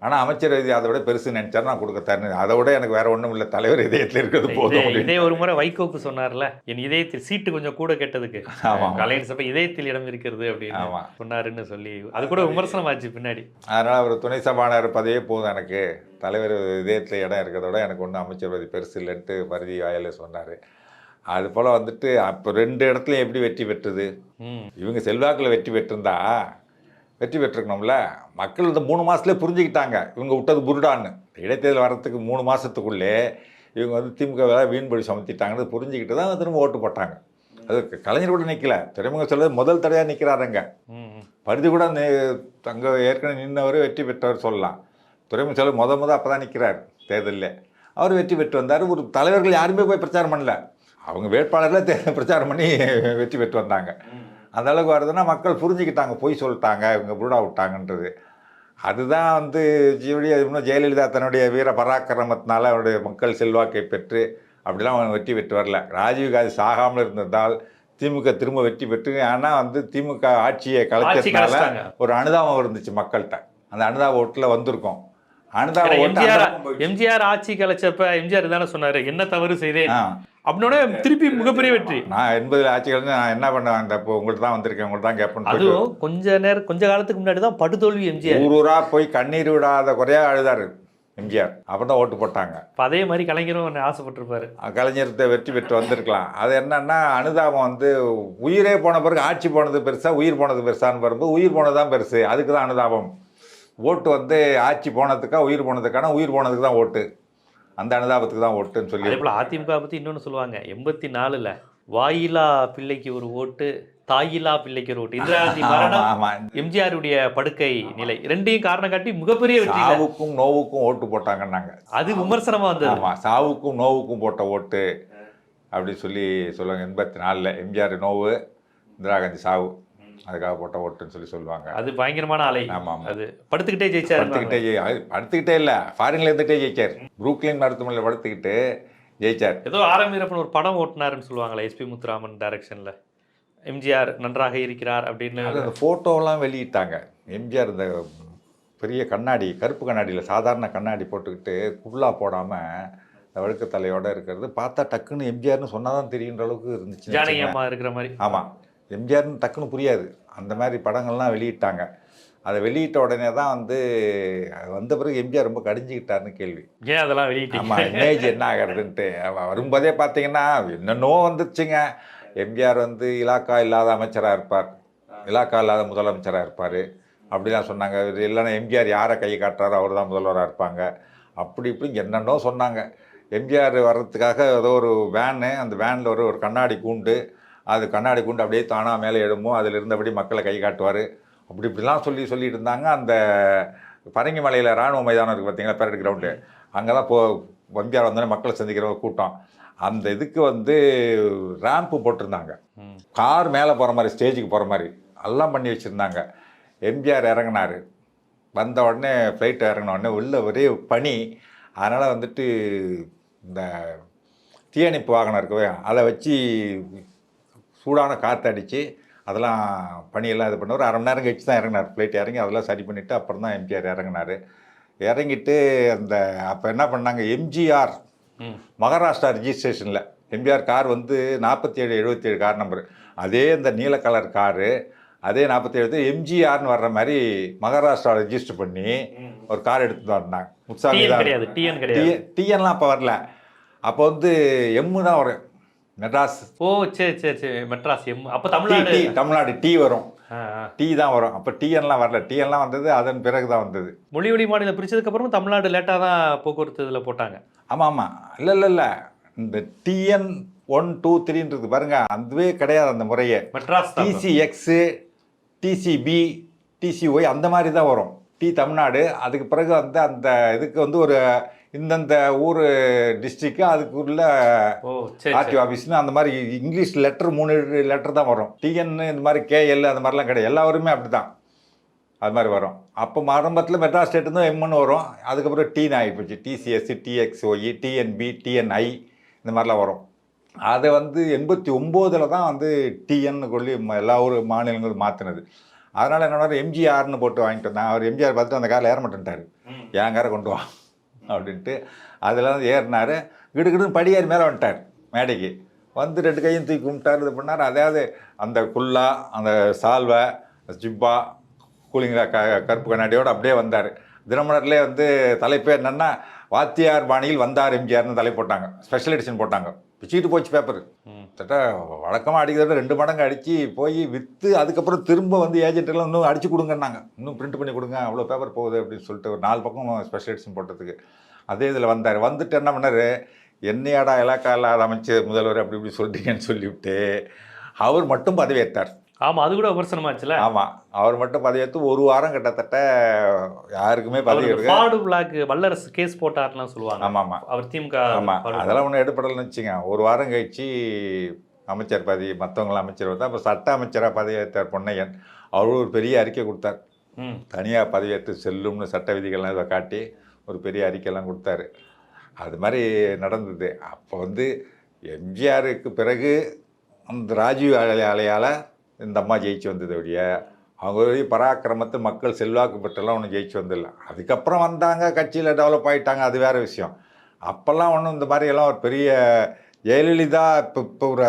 ஆனால் அமைச்சர் பதவி அதை விட பெருசு நினச்சா நான் கொடுக்க தரேன் அதை விட எனக்கு வேற ஒன்றும் இல்லை. தலைவர் இதயத்தில் இருக்கிறது போதும் இதே-. இதே ஒரு முறை வைகோக்கு சொன்னார்ல என் இதயத்தில் சீட்டு கொஞ்சம் கூட கெட்டதுக்கு. ஆமா. கலைஞர் சபை இதயத்தில் இடம் இருக்கிறது அப்படின்னு ஆமா. சொன்னாருன்னு சொல்லி அது கூட விமர்சனம் ஆச்சு பின்னாடி. அதனால் அவர் துணை சபாநாயகர் பதவியே போதும் எனக்கு. தலைவர் இதயத்தில் இடம் இருக்கிறத விட எனக்கு ஒன்றும் அமைச்சர் பதவி பெருசு இல்லைன்ட்டு பரிதி வாயில சொன்னார். அது போல் வந்துட்டு அப்போ ரெண்டு இடத்துலையும் எப்படி வெற்றி பெற்றது? இவங்க செல்வாக்கில் வெற்றி பெற்றிருந்தா வெற்றி பெற்றிருக்கணும்ல? மக்கள் இந்த மூணு மாதத்துலேயே புரிஞ்சுக்கிட்டாங்க. இவங்க விட்டது புருடான்னு இடைத்தேர்தல் வர்றதுக்கு மூணு மாதத்துக்குள்ளே இவங்க வந்து திமுக வீண்படி சமத்திட்டாங்கன்னு புரிஞ்சுக்கிட்டு தான் திரும்ப ஓட்டு போட்டாங்க. அது கலைஞர் கூட நிற்கல துறைமுக சொல்றது முதல் தடையாக நிற்கிறாருங்க. பருதி கூட அங்கே ஏற்கனவே நின்றவர் வெற்றி பெற்றவர் சொல்லலாம். துறைமுக செலவு முத முத அப்போ தான் நிற்கிறார் தேர்தலில். அவர் வெற்றி பெற்று வந்தார். ஒரு தலைவர்கள் யாருமே போய் பிரச்சாரம் பண்ணல. அவங்க வேட்பாளர்களே பிரச்சாரம் பண்ணி வெற்றி பெற்று வந்தாங்க. அந்த அளவுக்கு வருதுன்னா மக்கள் புரிஞ்சுக்கிட்டாங்க பொய் சொல்லிட்டாங்க இவங்க புருடா விட்டாங்கன்றது அதுதான் வந்து ஜீவடி இன்னும் ஜெயலலிதா தன்னுடைய வீர பராக்கிரமத்தினால அவருடைய மக்கள் செல்வாக்கை பெற்று அப்படிலாம் அவன் வெற்றி பெற்று வரல ராஜீவ்காந்தி சாகாமல் இருந்ததால் திமுக திரும்ப வெற்றி பெற்று ஆனால் வந்து திமுக ஆட்சியை கலைச்சதுனால. ஒரு அனுதாபம் இருந்துச்சு மக்கள்கிட்ட அந்த அனுதாப ஓட்டில் வந்திருக்கோம் அனுதாப ஏன்னா ஓட்டு எம்ஜிஆர். எம்ஜிஆர் ஆட்சி கலைச்சப்ப எம்ஜிஆர் தானே சொன்னாரு என்ன தவறு செய்தேன். அப்படின்னோட திருப்பி மிகப்பெரிய வெற்றி. நான் எண்பதுல ஆட்சிகள் நான் என்ன பண்ணேன் அந்த இப்போ உங்கள்ட்ட தான் வந்திருக்கேன் உங்கள்ட்ட தான் போயிட்டு அதுவும் கொஞ்ச நேரம் கொஞ்ச காலத்துக்கு முன்னாடி தான் படுதோல்வி எம்ஜிஆர். ஊர் ஊரா போய் கண்ணீர் விடாத குறையா அழுதாரு எம்ஜிஆர். அப்புறம் தான் ஓட்டு போட்டாங்க. அப்ப அதே மாதிரி கலைஞரும் ஆசைப்பட்டிருப்பாரு. கலைஞர்கிட்ட வெற்றி பெற்று வந்திருக்கலாம். அது என்னன்னா அனுதாபம் வந்து உயிரே போன பிறகு ஆட்சி போனது பெருசா உயிர் போனது பெருசான்னு வரும்போது உயிர் போனது தான் பெருசு. அதுக்கு தான் அனுதாபம். ஓட்டு வந்து ஆட்சி போனதுக்கா உயிர் போனதுக்கான உயிர் போனதுக்கு தான் ஓட்டு. அந்த அனுதாபத்துக்கு தான் ஓட்டுன்னு சொல்லி அதே போல அதிமுக பத்தி இன்னொன்னு சொல்லுவாங்க. எண்பத்தி நாலுல வாயிலா பிள்ளைக்கு ஒரு ஓட்டு தாயிலா பிள்ளைக்கு ஒரு ஓட்டு. இந்திரா காந்தி ஆமா மரணம் எம்ஜிஆருடைய படுக்கை நிலை. ரெண்டையும் காரணம் காட்டி மிகப்பெரிய வெற்றி. சாவுக்கும் நோவுக்கும் ஓட்டு போட்டாங்கன்னாங்க. அது விமர்சனமா வந்தது. ஆமா சாவுக்கும் நோவுக்கும் போட்ட ஓட்டு அப்படி சொல்லி சொல்லுவாங்க. எண்பத்தி நாலில் எம்ஜிஆர் நோவு இந்திரா காந்தி சாவு. அதுக்காக போட்ட ஓட்டுன்னு சொல்லி சொல்லுவாங்க. அது பயங்கரமான அலை ஆமாம். அது படுத்துக்கிட்டே ஜெயிச்சாரு படுத்துக்கிட்டே ஜெயி- படுத்துக்கிட்டே இல்லை ஃபாரின்ல இருந்துகிட்டே ஜெயிச்சார். புரூக்லின் மருத்துவமனையில் படுத்துக்கிட்டு ஜெயிச்சார். ஏதோ ஆரம் வீரப்பன் ஒரு படம் ஓட்டினாருன்னு சொல்லுவாங்களே எஸ்பி முத்துராமன் டைரக்ஷன்ல எம்ஜிஆர் நன்றாக இருக்கிறார் அப்படின்னு. அந்த ஃபோட்டோலாம் வெளியிட்டாங்க. எம்ஜிஆர் இந்த பெரிய கண்ணாடி கருப்பு கண்ணாடியில் சாதாரண கண்ணாடி போட்டுக்கிட்டு குள்ளா போடாமல் வழுக்க தலையோட இருக்கிறது. பார்த்தா டக்குன்னு எம்ஜிஆர்னு சொன்னால் தான் தெரியுன்ற அளவுக்கு இருந்துச்சு ஜானகி அம்மா இருக்கிற மாதிரி. ஆமாம் எம்ஜிஆர்னு டக்குன்னு புரியாது. அந்த மாதிரி படங்கள்லாம் வெளியிட்டாங்க. அதை வெளியிட்ட உடனே தான் வந்து அது வந்த பிறகு எம்ஜிஆர் ரொம்ப கடிஞ்சிக்கிட்டாருன்னு கேள்வி. ஏன் அதெல்லாம் வெளியிட்டீங்க? ஆமாம் இமேஜ் என்ன ஆகிறதுன்ட்டு. வரும்போதே பார்த்தீங்கன்னா என்னென்னோ வந்துச்சுங்க எம்ஜிஆர் வந்து இலாக்கா இல்லாத அமைச்சராக இருப்பார். இலாக்கா இல்லாத முதலமைச்சராக இருப்பார். அப்படிலாம் சொன்னாங்க. இது இல்லைன்னா எம்ஜிஆர் யாரை கை காட்டுறாரோ அவர் தான் முதல்வராக இருப்பாங்க. அப்படி இப்படி என்னென்னோ சொன்னாங்க. எம்ஜிஆர் வர்றதுக்காக ஏதோ ஒரு வேனு அந்த வேனில் ஒரு ஒரு கண்ணாடி கூண்டு அது கண்ணாடி கூண்டு அப்படியே தானாக மேலே எழும்பும் அதில் இருந்தபடி மக்களை கை காட்டுவார். அப்படி இப்படிலாம் சொல்லி சொல்லிட்டு இருந்தாங்க. அந்த பரங்கி மலையில் ராணுவ மைதானம் இருக்குது பார்த்தீங்களா பேரட் கிரவுண்டு அங்கே தான் போ எம்ஜிஆர் வந்தோடனே மக்களை சந்திக்கிற கூட்டம். அந்த இதுக்கு வந்து ரேம்ப்பு போட்டிருந்தாங்க. கார் மேலே போகிற மாதிரி ஸ்டேஜுக்கு போகிற மாதிரி. எல்லாம் பண்ணி வச்சுருந்தாங்க. எம்ஜிஆர் இறங்குனாரு. வந்த உடனே ஃப்ளைட் இறங்கின உடனே உள்ள ஒரே பனி. அதனால் வந்துட்டு இந்த தீயணைப்பு வாகனம் இருக்கவே அதை வச்சு சூடான காற்று அடித்து அதெல்லாம் பனியெல்லாம் இது பண்ண ஒரு அரை மணி நேரம் கழிச்சு தான் இறங்கினார். ஃப்ளைட் இறங்கி அதெல்லாம் சரி பண்ணிவிட்டு அப்புறம் தான் எம்ஜிஆர் இறங்கினார். இறங்கிட்டு அந்த அப்போ என்ன பண்ணாங்க? எம்ஜிஆர். மகாராஷ்டிரா ரிஜிஸ்ட்ரேஷனில் எம்ஜிஆர் கார் வந்து நாற்பத்தி ஏழு எழுபத்தி ஏழு கார் நம்பர் அதே இந்த நீல கலர் காரு அதே நாற்பத்தி ஏழு எம்ஜிஆர்னு வர்ற மாதிரி மகாராஷ்டிரா ரெஜிஸ்டர் பண்ணி ஒரு கார் எடுத்துட்டு வந்தாங்க. முத்துசாமி டிஎன் தான். டிஎன்லாம் அப்போ வரல. அப்போ வந்து எம்மு தான் வரும் மெட்ராஸ். ஓ சரி சரி சரி. மெட்ராஸ் எம் அப்ப தமிழ்நாடு. தமிழ்நாடு டி வரும். டி தான் வரும். அப்போ டிஎன்லாம் வரல. டிஎன்லாம் வந்தது அதன் பிறகு தான் வந்தது. மொழி வழி மாநிலம் பிரிச்சதுக்கு அப்புறமா தமிழ்நாடு லேட்டா தான் போக்குவரத்து இதுல போட்டாங்க. ஆமாம் ஆமாம் இல்லை இல்லை இல்லை. இந்த டிஎன் ஒன் டூ த்ரீன்றது பாருங்க அதுவே கிடையாது அந்த முறையே. மெட்ராஸ் தான். டிசிஎக்ஸு டிசிபி டிசிஒய் அந்த மாதிரி தான் வரும். டி தமிழ்நாடு அதுக்கு பிறகு வந்து அந்த இதுக்கு வந்து ஒரு இந்தந்த ஊர் டிஸ்ட்ரிக்கு அதுக்குள்ள ஆர்டிஓ ஆஃபீஸ்னு அந்த மாதிரி இங்கிலீஷ் லெட்டர் மூணு லெட்டர் தான் வரும். டிஎன் இந்த மாதிரி கேஎல் அந்த மாதிரிலாம் கிடையாது. எல்லாருமே அப்படி தான் அது மாதிரி வரும். அப்போ ஆரம்பத்தில் மெட்ராஸ் ஸ்டேட்டு தான் எம்னு வரும். அதுக்கப்புறம் டீன் ஆகிப்போச்சு டிசிஎஸ் டிஎக்ஸ்ஒஇ டிஎன்பி டிஎன்ஐ இந்த மாதிரிலாம் வரும். அதை வந்து எண்பத்தி ஒம்போதில் தான் வந்து டிஎன்னு சொல்லி எல்லா ஊர் மாநிலங்களும் மாற்றினது அதனால் என்னோட எம்ஜிஆர்னு போட்டு வாங்கிட்டு வந்தேன் அவர் எம்ஜிஆர் பார்த்துட்டு அந்த காரில் ஏற மாட்டேன்ட்டார். என் காரை கொண்டு வா. அப்படின்ட்டு அதில் ஏறினார். கிடுகிடுன்னு படியேறி மேலே வந்துட்டார் மேடைக்கு. வந்து ரெண்டு கையும் தூக்கி கும்பிட்டார் இது பண்ணார். அதாவது அந்த குல்லா அந்த சால்வை ஜிப்பா கூலிங்க க கருப்பு கண்ணாடியோடு அப்படியே வந்தார். தினமலர்லேயே வந்து தலைப்பு என்னென்னா வாத்தியார் பாணியில் வந்தார் எம்ஜிஆர்னு தலை போட்டாங்க. ஸ்பெஷல் எடிஷன் போட்டாங்க. பிச்சுக்கிட்டு போச்சு பேப்பர். கிட்டத்தட்ட வழக்கமாக அடிக்கிறத ரெண்டு மடங்கு அடித்து போய் விற்று அதுக்கப்புறம் திரும்ப வந்து ஏஜென்ட் எல்லாம் இன்னும் அடிச்சு கொடுங்கன்னாங்க. இன்னும் பிரிண்ட் பண்ணி கொடுங்க அவ்வளோ பேப்பர் போகுது அப்படின்னு சொல்லிட்டு ஒரு நாலு பக்கம் ஸ்பெஷல் எடிஷன் போட்டதுக்கு. அதே இதில் வந்தார். வந்துட்டு என்ன பண்ணார்? என்னையாடா இலாக்கா இல்லாத அமைச்சர் முதல்வர் அப்படி இப்படி சொல்லிட்டீங்கன்னு சொல்லிவிட்டு அவர் மட்டும் பதவியேற்றார். ஆமா அது கூட விமர்சனமாச்சுல? ஆமாம் அவர் மட்டும் பதவியேற்று ஒரு வாரம் கிட்டத்தட்ட யாருக்குமே பதவி எடுக்க பாடு பிளாக் வல்லரசு கேஸ் போட்டார்லாம் சொல்லுவாங்க. ஆமாம் ஆமாம் அவர் திமுக ஆமாம் அதெல்லாம் ஒன்றும் எடுப்படலைன்னு வச்சுங்க ஒரு வாரம் கழிச்சு அமைச்சர் பதவி மற்றவங்களாம் அமைச்சர் வந்தா அப்போ சட்ட அமைச்சராக பதவியேற்றார் பொன்னையன். அவரும் ஒரு பெரிய அறிக்கை கொடுத்தார். தனியாக பதவியேற்று செல்லும்னு சட்ட விதிகள்லாம் இதை காட்டி ஒரு பெரிய அறிக்கையெல்லாம் கொடுத்தாரு. அது மாதிரி நடந்தது. அப்போ வந்து எம்ஜிஆருக்கு பிறகு அந்த ராஜீவ் அலையால் இந்த அம்மா ஜெயிச்சு வந்தது ஒழிய அவங்க பராக்கிரமத்து மக்கள் செல்வாக்கு பெற்றெல்லாம் ஒன்றும் ஜெயிச்சு வந்தில்ல அதுக்கப்புறம் வந்தாங்க கட்சியில் டெவலப் ஆகிட்டாங்க அது வேறு விஷயம். அப்போல்லாம் ஒன்றும் இந்த மாதிரி எல்லாம் ஒரு பெரிய ஜெயலலிதா இப்போ இப்போ ஒரு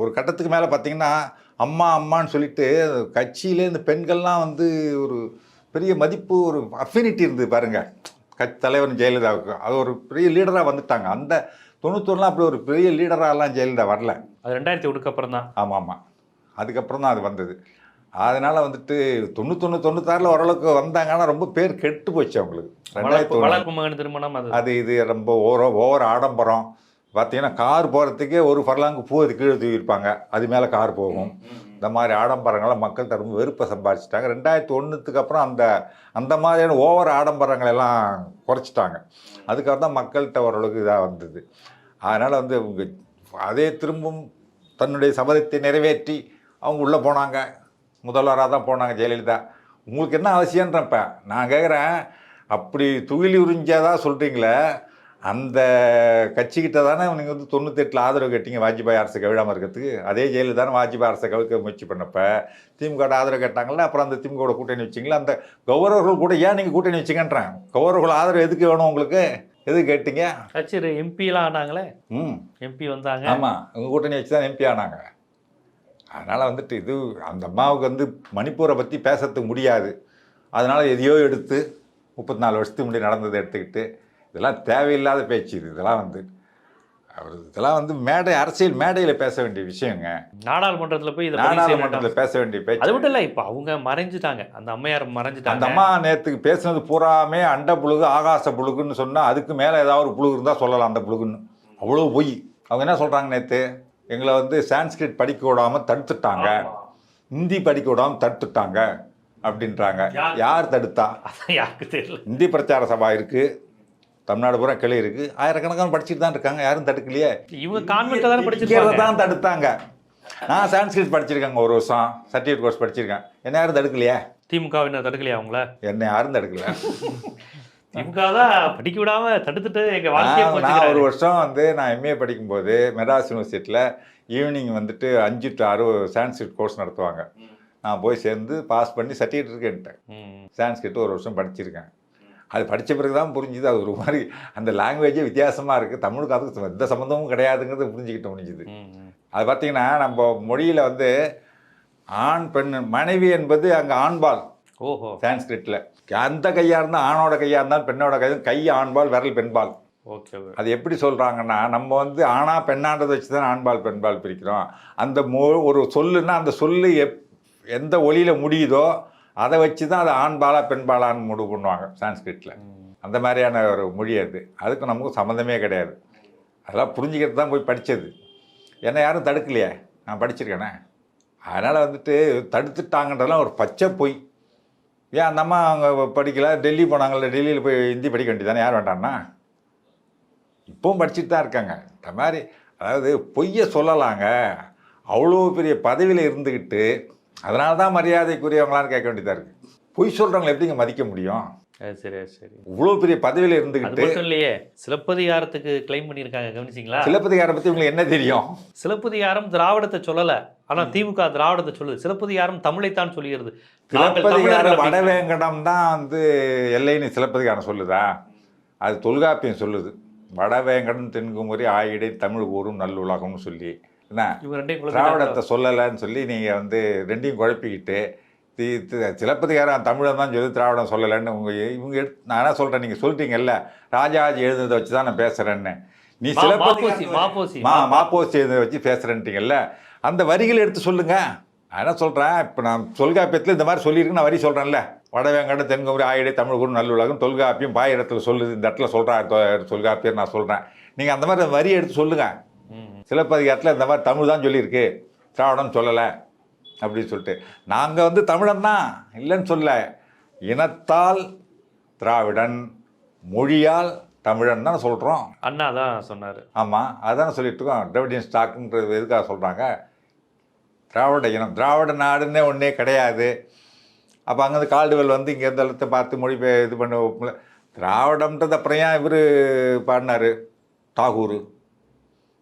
ஒரு கட்டத்துக்கு மேலே பார்த்தீங்கன்னா அம்மா அம்மான்னு சொல்லிட்டு கட்சியிலே இந்த பெண்கள்லாம் வந்து ஒரு பெரிய மதிப்பு ஒரு அஃபினிட்டி இருந்தது பாருங்க. கட்சி தலைவர் ஜெயலலிதாவுக்கு. அது ஒரு பெரிய லீடராக வந்துட்டாங்க. அந்த தொண்ணூத்தொன்னுலாம் அப்படி ஒரு பெரிய லீடராகலாம் ஜெயலலிதா வரல. அது ரெண்டாயிரத்தி ஒடுக்கு அப்புறம் தான் ஆமாம் ஆமாம் அதுக்கப்புறம் தான் அது வந்தது. அதனால் வந்துட்டு தொண்ணூத்தொன்று தொண்ணூத்தாறில் ஓரளவுக்கு வந்தாங்கன்னா ரொம்ப பேர் கெட்டு போச்சு அவங்களுக்கு. ரெண்டாயிரத்தி மகன் திருமணம் அது. இது ரொம்ப ஓவர ஓவர் ஆடம்பரம். பார்த்தீங்கன்னா கார் போகிறதுக்கே ஒரு ஃபர்லாங்கு பூ அது கீழே தூக்கியிருப்பாங்க. அது மேலே கார் போகும். இந்த மாதிரி ஆடம்பரங்களை மக்கள் ரொம்ப வெறுப்பை சம்பாதிச்சிட்டாங்க ரெண்டாயிரத்தி ஒன்றுத்துக்கு அப்புறம் அந்த அந்த மாதிரியான ஓவர் ஆடம்பரங்களை எல்லாம் குறைச்சிட்டாங்க. அதுக்கப்புறம் தான் மக்கள்கிட்ட ஓரளவுக்கு இதாக வந்தது. அதனால் வந்து அதே திரும்பவும் தன்னுடைய சபதத்தை நிறைவேற்றி அவங்க உள்ளே போனாங்க. முதல்வராக தான் போனாங்க ஜெயலலிதா. உங்களுக்கு என்ன அவசியன்றப்ப நான் கேட்குறேன் அப்படி துகிலி உறிஞ்சாதா சொல்கிறீங்களே அந்த கட்சிக்கிட்ட தானே நீங்கள் வந்து தொண்ணூத்தெட்டில் ஆதரவு கேட்டீங்க வாஜ்பாய் அரசு கவிழாமல் இருக்கிறதுக்கு. அதே ஜெயலலிதா தானே வாஜ்பாய் அரசை கவிழ்க்க முயற்சி பண்ணப்ப திமுக ஆதரவு கேட்டாங்கல்ல அப்புறம் அந்த திமுக கூட்டணி வச்சிங்களா? அந்த கௌரவர்கள் கூட ஏன் நீங்கள் கூட்டணி வச்சிங்கன்றேன்? கௌரவர்கள் ஆதரவு எதுக்கு வேணும் உங்களுக்கு? எது கேட்டீங்க? சரி எம்பிலாம் ஆனாங்களே? ம். எம்பி வந்தாங்க. ஆமாம் உங்கள் கூட்டணி வச்சு தான் எம்பி ஆனாங்க. அதனால் வந்துட்டு இது அந்த அம்மாவுக்கு வந்து மணிப்பூரை பற்றி பேசுறதுக்கு முடியாது. அதனால் எதையோ எடுத்து முப்பத்தி நாலு வருஷத்துக்கு முன்னாடி நடந்ததை எடுத்துக்கிட்டு இதெல்லாம் தேவையில்லாத பேச்சு இது இதெல்லாம் வந்து அவர் இதெல்லாம் வந்து மேடை அரசியல் மேடையில் பேச வேண்டிய விஷயங்க. நாடாளுமன்றத்துல போய். நாடாளுமன்றத்தில் பேச வேண்டிய அது பேச்சு மட்டும் இல்ல இப்ப அவங்க மறைஞ்சிட்டாங்க. அந்த அம்மையார் அந்த மறைஞ்சிட்டாங்க அம்மா நேற்றுக்கு பேசுனது பூராமே அண்ட புழுகு ஆகாச புழுகுன்னு சொன்னால் அதுக்கு மேலே ஏதாவது ஒரு புழுகு இருந்தால் சொல்லலாம் அந்த புழுகுன்னு. அவ்வளோ பொய். அவங்க என்ன சொல்கிறாங்க நேற்று எங்களை வந்து சான்ஸ்கிரிட் படிக்க விடாமல் தடுத்துட்டாங்க. ஹிந்தி படிக்க விடாமல் தடுத்துட்டாங்க அப்படின்றாங்க. யார்? தடுத்தா? யாருக்கு தெரியல. இந்தி பிரச்சார சபா இருக்குது தமிழ்நாடு பூரா கிளை இருக்குது ஆயிரக்கணக்கான படிச்சுட்டு தான் இருக்காங்க. யாரும் தடுக்கலையே. இவங்க கான்வென்ட்ல தானே இங்கே படிச்சிருக்காங்க. தான் தடுத்தாங்க. நான் சான்ஸ்கிரிட் படிச்சிருக்கேங்க ஒரு வருஷம். சர்டிஃபிகேட் கோர்ஸ் படிச்சிருக்கேன். என்ன யாரும் தடுக்கலையே? திமுகவினர் தடுக்கலையா அவங்கள? என்னை யாரும் தடுக்கல. திமுக தான் படிக்க விடாம தடுத்துட்டு எங்க வாழ்க்கையை நான் ஒரு. வருஷம் வந்து நான் எம்ஏ படிக்கும்போது மெட்ராஸ் யூனிவர்சிட்டியில் ஈவினிங் வந்துட்டு அஞ்சு டு ஆறு சான்ஸ்கிரிட் கோர்ஸ் நடத்துவாங்க. நான் போய் சேர்ந்து பாஸ் பண்ணி சர்டிஃபிகேட் இருக்கேன்ட்டேன் ம். சான்ஸ்கிரிட் ஒரு வருஷம் படிச்சிருக்கேன். அது படித்த பிறகு தான் புரிஞ்சுது. அது ஒரு மாதிரி அந்த லாங்குவேஜே வித்தியாசமாக இருக்குது தமிழுக்கு அதுக்கு எந்த சம்மந்தமும் கிடையாதுங்கிறது புரிஞ்சுக்கிட்ட முடிஞ்சுது. அது பார்த்தீங்கன்னா நம்ம மொழியில் வந்து ஆண் பெண் மனைவி என்பது அங்கே ஆண்பால். ஓஹோ. சான்ஸ்கிரிட்டில் அந்த கையாக இருந்தால் ஆணோட கையாக இருந்தால் பெண்ணோட கை கை ஆண்பால் விரல் பெண்பால் ஓகே அது எப்படி சொல்கிறாங்கன்னா நம்ம வந்து ஆணா பெண்ணான்றதை வச்சு தான் ஆண்பால் பெண்பால் பிரிக்கிறோம். அந்த மொ ஒரு சொல்லுன்னா அந்த சொல்லு எப் எந்த ஒளியில் முடியுதோ அதை வச்சு தான் அது ஆண்பாலா பெண்பாலான்னு முடிவு பண்ணுவாங்க சான்ஸ்கிரிட்டில். அந்த மாதிரியான ஒரு மொழி அது. அதுக்கு நமக்கு சம்மந்தமே கிடையாது. அதெல்லாம் புரிஞ்சுக்கிறது தான் போய் படித்தது என்னை யாரும் தடுக்கலையே? நான் படிச்சிருக்கேனே? அதனால் வந்துட்டு தடுத்துட்டாங்கன்றதெல்லாம் ஒரு பச்சை பொய். ஏன் அந்த அம்மா அவங்க படிக்கல? டெல்லி போனாங்கல்ல டெல்லியில் போய் ஹிந்தி படிக்க வேண்டியதானே யார் வேண்டாம்னா இப்பவும் படிச்சுட்டு தான் இருக்காங்க. இந்த மாதிரி அதாவது பொய்யை சொல்லலாங்க. அவ்வளோ பெரிய பதவியில் இருந்துக்கிட்டு அதனால தான் மரியாதைக்குரியவங்களான்னு கேட்க வேண்டியதாக இருக்குது பொய் சொல்கிறவங்களை எப்படிங்க மதிக்க முடியும்? சரி சரி. இவ்வளோ பெரிய பதவியில் இருந்துக்கிட்டு இல்லையே சிலப்பதிகாரத்துக்கு கிளைம் பண்ணியிருக்காங்க கவனிச்சிங்களா? சிலப்பதிகாரை பற்றி உங்களுக்கு என்ன தெரியும்? சிலப்பதிகாரம் திராவிடத்தை சொல்லல. ஆனா திமுக திராவிடத்தை சொல்லுது. சிலப்பதிகாரம் தமிழைத்தான் சொல்லுகிறது நாங்கள் சிலப்பதிகார தமிழர்கள் அப்படி- வடவேங்கடம் தான் வந்து எல்லைன்னு சிலப்பதிகாரம் சொல்லுதா? அது தொல்காப்பியம் சொல்லுது. வடவேங்கடம் தென்குமரி ஆயிடை தமிழ் கூறும் நல்லுலகம்னு சொல்லி. என்ன? இவங்க ரெண்டையும் குழப்பி திராவிடத்தை சொல்லலைன்னு சொல்லி நீங்கள் வந்து ரெண்டையும் குழப்பிக்கிட்டு தி சிலப்பதிகாரம் தமிழன் தான் சொல்லி திராவிடம் சொல்லலைன்னு உங்கள் இவங்க எடுத்து நான் என்ன சொல்கிறேன் நீங்கள் சொல்லிட்டீங்கல்ல? ராஜாஜி எழுதுனதை வச்சு தான் நான் பேசுகிறேன்னு நீ சிலப்பதிகாரம் மாப்போசி எழுதுனதை வச்சு பேசுகிறேன்ட்டீங்கல்ல அந்த வரிகள் எடுத்து சொல்லுங்க. நான் என்ன சொல்கிறேன் இப்போ நான் தொல்காப்பியத்தில் இந்த மாதிரி சொல்லியிருக்கு நான் வரி சொல்கிறேன்ல வடவேங்கடம் தென்குமரி ஆயிடை தமிழ் குரு நல்லுலகம் தொல்காப்பியம் பாய் இடத்துல சொல்லுது இந்த இடத்துல சொல்கிறேன் தொல்காப்பியம் நான் சொல்கிறேன் நீங்கள் அந்த மாதிரி வரி எடுத்து சொல்லுங்கள். சிலப்பதிகாரத்தில் இந்த மாதிரி தமிழ் தான் சொல்லியிருக்கு. திராவிடம் சொல்லலை. அப்படின்னு சொல்லிட்டு. நாங்கள் வந்து தமிழன் தான். இல்லைன்னு சொல்ல இனத்தால் திராவிடன் மொழியால் தமிழன் தான் சொல்கிறோம் அண்ணா தான் சொன்னாரு. ஆமாம் அதானே சொல்லிட்டு இருக்கோம். திராவிடியன் ஸ்டாக்குன்றது எதுக்காக சொல்கிறாங்க திராவிட இனம் திராவிட நாடுன்னே ஒன்றே கிடையாது. அப்போ அங்கேருந்து கால்டுவெல் வந்து இங்கே இருந்த இடத்த பார்த்து மொழி பெ- இது பண்ண திராவிடம்ன்றது அப்புறம் ஏன் இவர் பாடினார்? தாகூர்.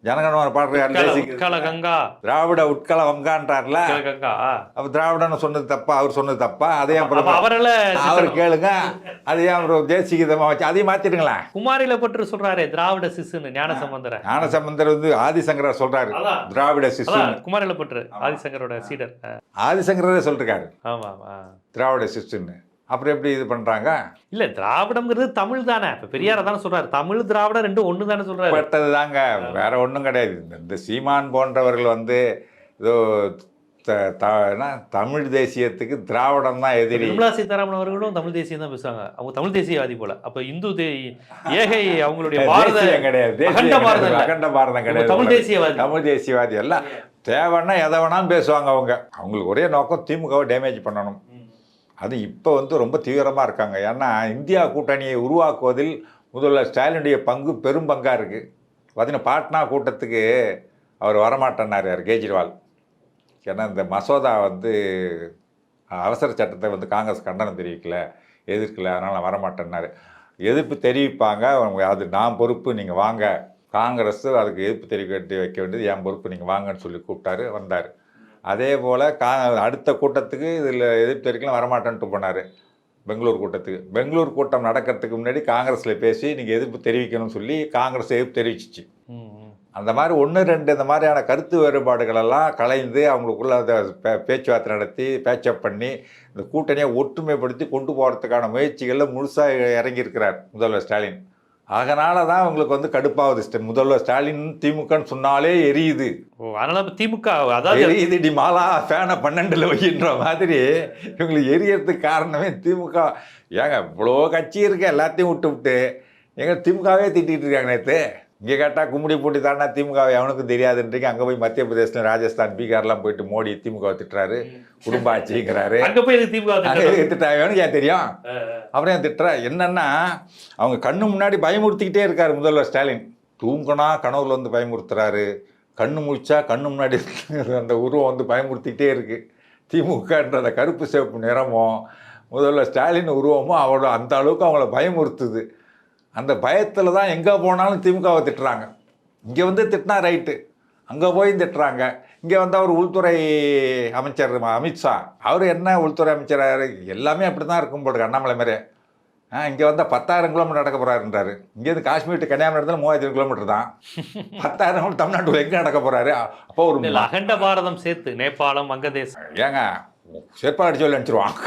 ஜனகணமன பாடுறாரு உட்கல தேசிக உட்கல கங்கா. திராவிட உட்கல வங்கான்றார்ல உட்கல கங்கா அப்போ திராவிடன்னு சொன்னது தப்பா? அவர் சொன்னது தப்பா? அதே அப்ப அப்புறம் அவர் கேளுங்க. அது அப்புறம் தேசிகதமாக வச்சு அதையும் மாற்றிடுங்களேன் குமாரில பற்று சொல்றாரு திராவிட சிசுன்னு ஞான சம்பந்தர. ஞானசம்பந்தர் வந்து ஆதிசங்கரர் சொல்றாரு. திராவிட சிசு குமாரில பற்று ஆதிசங்கரோட சீடர். ஆ, ஆதிசங்கரரே சொல்லிருக்காரு. ஆமா ஆமா திராவிட சிஸ்டுன்னு அப்புறம் எப்படி இது பண்றாங்க? இல்ல திராவிடம்ங்கிறது தமிழ் தானே. இப்ப பெரியார தானே சொல்றாரு. தமிழ் திராவிடம் ரெண்டும் ஒண்ணு தானே சொல்றாரு. பட்டது தாங்க வேற ஒன்றும் கிடையாது. இந்த- சீமான் போன்றவர்கள் வந்து ஏதோ தமிழ் தேசியத்துக்கு திராவிடம் தான் எதிரி. நிர்மலா சீதாராமன் அவர்களும் தமிழ் தேசியம் தான் பேசுவாங்க. அவங்க தமிழ் தேசியவாதி போல. அப்ப இந்து தே ஏகை அவங்களுடைய கிடையாது. அகண்ட பாரதம் கிடையாது. இல்ல. அகண்ட பாரதம் கிடையாது. தமிழ் தேசியவாதி. தமிழ் தேசியவாதி. எல்லாம் தேவைன்னா எதை வேணாலும் பேசுவாங்க அவங்க. அவங்களுக்கு ஒரே நோக்கம் திமுகவை டேமேஜ் பண்ணணும். அது இப்போ வந்து ரொம்ப தீவிரமாக இருக்காங்க. ஏன்னா இந்தியா கூட்டணியை உருவாக்குவதில் முதல்ல ஸ்டாலினுடைய பங்கு பெரும் பங்காக இருக்குது பார்த்தீங்கன்னா பாட்னா கூட்டத்துக்கு அவர் வரமாட்டேன்னார் யார்? கேஜ்ரிவால். ஏன்னா இந்த மசோதா வந்து அவசர சட்டத்தை வந்து காங்கிரஸ் கண்டனம் தெரிவிக்கல எதிர்க்கல அதனால் நான் வரமாட்டேன்னாரு. எதிர்ப்பு தெரிவிப்பாங்க அவங்க அது நான் பொறுப்பு நீங்கள் வாங்க. காங்கிரஸ் அதுக்கு எதிர்ப்பு தெரிவிக்க வைக்க வேண்டியது என் பொறுப்பு நீங்கள் வாங்கன்னு சொல்லி கூப்பிட்டாரு வந்தார். அதே போல் கா அடுத்த கூட்டத்துக்கு இதில் எதிர்ப்பு தெரிவிக்கலாம் வரமாட்டேன்ட்டு போனார். பெங்களூர் கூட்டத்துக்கு. பெங்களூர் கூட்டம் நடக்கிறதுக்கு முன்னாடி காங்கிரஸில் பேசி நீங்கள் எதிர்ப்பு தெரிவிக்கணும்னு சொல்லி காங்கிரஸ் எதிர்ப்பு தெரிவிச்சிச்சு. அந்த மாதிரி ஒன்று ரெண்டு இந்த மாதிரியான கருத்து வேறுபாடுகளெல்லாம் கலைந்து அவங்களுக்குள்ள அந்த பேச்சுவார்த்தை நடத்தி பேச்சப் பண்ணி இந்த கூட்டணியை ஒற்றுமைப்படுத்தி கொண்டு போகிறதுக்கான முயற்சிகளில் முழுசாக இறங்கியிருக்கிறார் முதல்வர் ஸ்டாலின். அதனால தான் அவங்களுக்கு வந்து கடுப்பாகுது ஸ்ட- முதல்வர் ஸ்டாலின் திமுகன்னு சொன்னாலே எரியுது. ஓ அதனால திமுக அதாவது எரியுது டி மாலா ஃபேனை பன்னெண்டில் வைக்கின்ற மாதிரி இவங்களுக்கு எரியறதுக்கு காரணமே திமுக. ஏங்க இவ்வளோ கட்சி இருக்கு எல்லாத்தையும் விட்டு விட்டு. எங்க திமுகவே திட்டிகிட்டு இருக்காங்க நேற்று இங்கே கேட்டால் கும்முடி போட்டி தாண்டா திமுக எவனுக்கும் தெரியாதுன்றீங்க. அங்கே போய் மத்திய பிரதேசத்தில் ராஜஸ்தான் பீகார்லாம் போயிட்டு மோடி திமுக திட்டுறாரு. குடும்ப ஆட்சிங்கிறாரு அங்க போய் திமுக அங்கே திட்டணும்? திட்டாங்க ஏன் தெரியும்? அப்புறம் ஏன் திட்டுற என்னன்னா அவங்க கண்ணு முன்னாடி பயமுறுத்திக்கிட்டே இருக்காரு முதல்வர் ஸ்டாலின். தூங்கினா கனவுல வந்து பயமுறுத்துறாரு. கண்ணு முழிச்சா கண்ணு முன்னாடி அந்த உருவம் வந்து பயமுறுத்திக்கிட்டே இருக்கு. திமுகன்ற அந்த கருப்பு சிவப்பு நிறமும் முதல்வர் ஸ்டாலின் உருவமும் அவரோட அந்த அளவுக்கு அவங்கள பயமுறுத்துது. அந்த பயத்தில் தான் எங்கே போனாலும் திமுகவை திட்டுறாங்க. இங்கே வந்து திட்டினா ரைட்டு. அங்கே போய் திட்டுறாங்க. இங்கே வந்து அவர் உள்துறை அமைச்சர் அமித்ஷா. அவர் என்ன உள்துறை அமைச்சர்? எல்லாமே அப்படி தான் இருக்கும் போட்டு அண்ணாமலை மாதிரியே இங்கே வந்தால் பத்தாயிரம் கிலோமீட்டர் நடக்க போகிறாருன்றாரு இங்கேருந்து காஷ்மீர் டு கன்னியாகுமரி மூவாயிரத்தி கிலோமீட்டர் தான். பத்தாயிரம் தமிழ்நாட்டுல எங்கே நடக்க போகிறாரு அப்போ ஒரு அகண்ட பாரதம் சேர்த்து நேபாளம் வங்கதேசம். ஏங்க செருப்பாடி சொல்லி அனுப்பிச்சிருவான்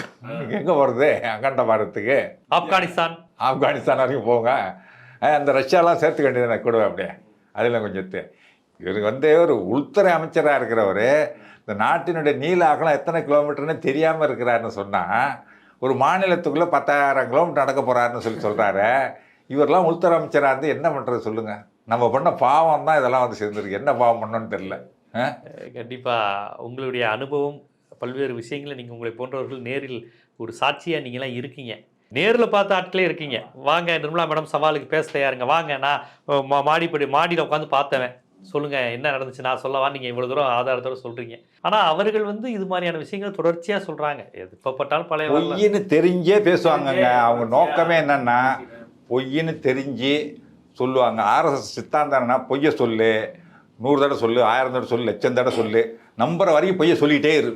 எங்கே போகிறது அகண்ட பாரதத்துக்கு. ஆப்கானிஸ்தான். ஆப்கானிஸ்தான் வரைக்கும் போங்க அந்த ரஷ்யாலாம் சேர்த்துக்க வேண்டியது கூட அப்படியே. அதில் கொஞ்சம் இவர் வந்து ஒரு உள்துறை அமைச்சராக இருக்கிறவர். இந்த நாட்டினுடைய நீல அகலம் எத்தனை கிலோமீட்டர்னு தெரியாமல் இருக்கிறாருன்னு சொன்னால் ஒரு மாநிலத்துக்குள்ளே பத்தாயிரம் கிலோமீட்டர் நடக்க போகிறாருன்னு சொல்லி சொல்கிறாரு இவரெல்லாம் உள்துறை அமைச்சராக இருந்து என்ன பண்ணுறது சொல்லுங்கள் நம்ம பண்ண பாவம் தான் இதெல்லாம் வந்து சேர்ந்துருக்கு. என்ன பாவம் பண்ணோன்னு தெரில ஆ? உங்களுடைய அனுபவம் பல்வேறு விஷயங்களை நீங்கள் உங்களை போன்றவர்கள் நேரில் ஒரு சாட்சியாக நீங்களாம் இருக்கீங்க. நேர்ல பார்த்த ஆட்களே இருக்கீங்க. வாங்க நிர்மலா மேடம் சவாலுக்கு பேச தயாருங்க. வாங்க நான் மாடிப்படி மாடியில் உட்காந்து பார்த்தவன். சொல்லுங்க என்ன நடந்துச்சு? நான் சொல்லவா? நீங்க இவ்வளவு தூரம் ஆதாரத்தோட சொல்றீங்க. ஆனா அவர்கள் வந்து இது மாதிரியான விஷயங்களை தொடர்ச்சியா சொல்றாங்க. எப்பப்பட்டாலும் பழைய வரலாறு. பொய்ன்னு தெரிஞ்சே பேசுவாங்கங்க. அவங்க நோக்கமே என்னன்னா பொய்ன்னு தெரிஞ்சு சொல்லுவாங்க. ஆர்எஸ்எஸ் சித்தாந்தம்னா பொய்யை சொல்லு நூறு தடவை சொல்லு ஆயிரம் தடவை சொல்லு லட்சம் தடவை சொல்லு. நம்புற வரைக்கும் பொய்யை சொல்லிக்கிட்டே இரு.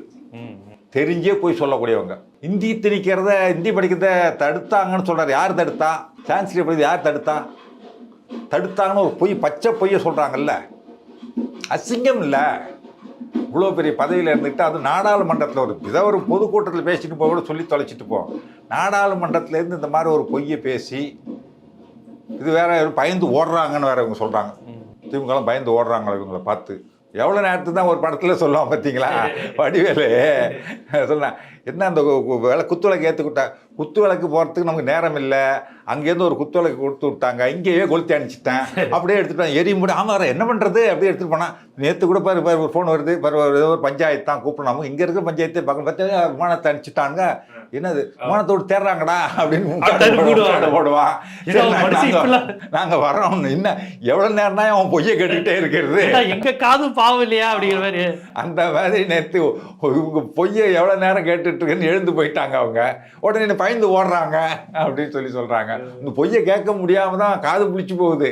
தெரிஞ்சே போய் சொல்லக்கூடியவங்க. இந்தி திணிக்கிறத இந்தி படிக்கிறத தடுத்தாங்கன்னு சொல்றாரு. யார் தடுத்தா? சான்ஸ்கிரிட் படிக்கிறது யார் தடுத்தா? தடுத்தாங்கன்னு ஒரு பொய் பச்சை பொய்யை சொல்றாங்கல்ல. அசிங்கம் இல்லை. இவ்வளோ பெரிய பதவியில் இருந்துட்டு அது நாடாளுமன்றத்தில் ஒரு இதை ஒரு பொதுக்கூட்டத்தில் பேசிட்டு போக கூட சொல்லி தொலைச்சிட்டு போ. நாடாளுமன்றத்துலேருந்து இந்த மாதிரி ஒரு பொய்யை பேசி இது வேற பயந்து ஓடுறாங்கன்னு வேற இவங்க சொல்கிறாங்க திமுகலாம் பயந்து ஓடுறாங்களா இவங்களை பார்த்து. எவ்வளோ நேரத்துக்கு தான் ஒரு படத்தில் சொல்லுவான் பார்த்தீங்களா வடிவேலு. சொன்னேன் என்ன அந்த குத்துவிளக்கு ஏற்றுக்கிட்டா குத்து விளக்கு போகிறதுக்கு நமக்கு நேரம் இல்லை அங்கேருந்து ஒரு குத்து விளக்கு கொடுத்து விட்டாங்க. இங்கேயே கொளுத்தி அனுப்பிச்சிட்டேன். அப்படியே எடுத்துட்டேன் எரிய முடியும் ஆமாம் வேறு என்ன பண்ணுறது அப்படியே எடுத்துகிட்டு போனான் நேற்று கூட பாரு பாரு ஒரு ஃபோன் வருது. பாரு ஒரு ஏதோ ஒரு பஞ்சாயத்து தான் கூப்பிடணும். இங்கே இருக்க பஞ்சாயத்து பக்கம் பார்த்தா விமானத்தை அனுப்பிச்சிட்டாங்க என்னது? விமானத்தோடு தேடுறாங்கடா அப்படின்னு போடுவான். முக்காடு போடுவான். ஏதோ சரி, ஒரு மனுஷன் நாங்க- இப்படிலாம் நாங்க வரோம் இன்னும் எவ்வளவு நேரம் தான் அவன் பொய்யை கேட்டுக்கிட்டே இருக்கிறது. ஏடா, எங்க காதும் பாவம் இல்லையா அப்படிங்கிற மாதிரி. அந்த மாதிரி நேற்று இவங்க பொய்யை எவ்வளவு நேரம் கேட்டுட்டு இருக்குன்னு எழுந்து போயிட்டாங்க அவங்க. உடனே என்னை பயந்து ஓடுறாங்க அப்படின்னு சொல்லி சொல்றாங்க. இந்த பொய்யை கேட்க முடியாம தான் காது புளிச்சு போகுது.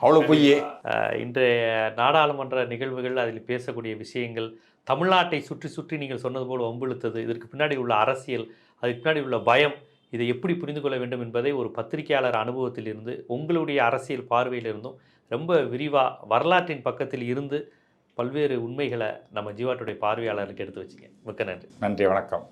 அவ்வளோ பொய். அஹ், இன்றைய நாடாளுமன்ற நிகழ்வுகள் அதில் பேசக்கூடிய விஷயங்கள் தமிழ்நாட்டை சுற்றி சுற்றி நீங்கள் சொன்னது போல் வம்பிழுத்தது இதற்கு பின்னாடி உள்ள அரசியல் அதுக்கு பின்னாடி உள்ள பயம் இதை எப்படி புரிந்து கொள்ள வேண்டும் என்பதை ஒரு பத்திரிகையாளர் அனுபவத்தில் இருந்து உங்களுடைய அரசியல் பார்வையிலிருந்தும் ரொம்ப விரிவாக வரலாற்றின் பக்கத்தில் இருந்து பல்வேறு உண்மைகளை நம்ம ஜீவாட்டுடைய பார்வையாளருக்கு எடுத்து வச்சிங்க. மிக்க நன்றி. நன்றி வணக்கம்.